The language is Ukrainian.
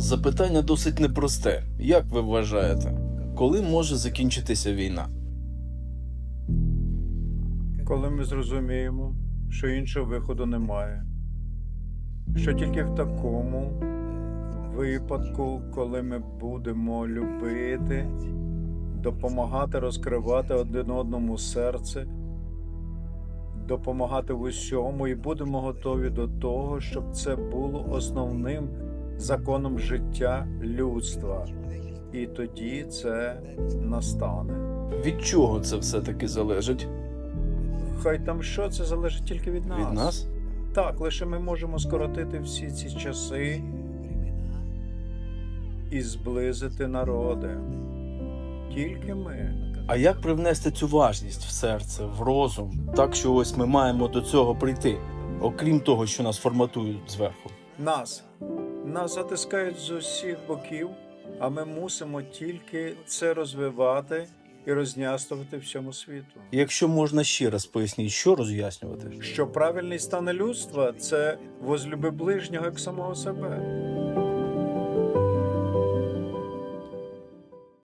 Запитання досить непросте. Як ви вважаєте, коли може закінчитися війна? Коли ми зрозуміємо, що іншого виходу немає. Що тільки в такому випадку, коли ми будемо любити, допомагати розкривати один одному серце, допомагати в усьому і будемо готові до того, щоб це було основним законом життя людства. І тоді це настане. Від чого це все-таки залежить? Хай там що це залежить тільки від нас. Від нас? Так, лише ми можемо скоротити всі ці часи і зблизити народи. Тільки ми. А як привнести цю важність в серце, в розум, так що ось ми маємо до цього прийти, окрім того, що нас форматують зверху? Нас. Нас затискають з усіх боків, а ми мусимо тільки це розвивати і рознястувати всьому світу. Якщо можна ще раз поясніть, що роз'яснювати? Що правильний стан людства це возлюби ближнього як самого себе.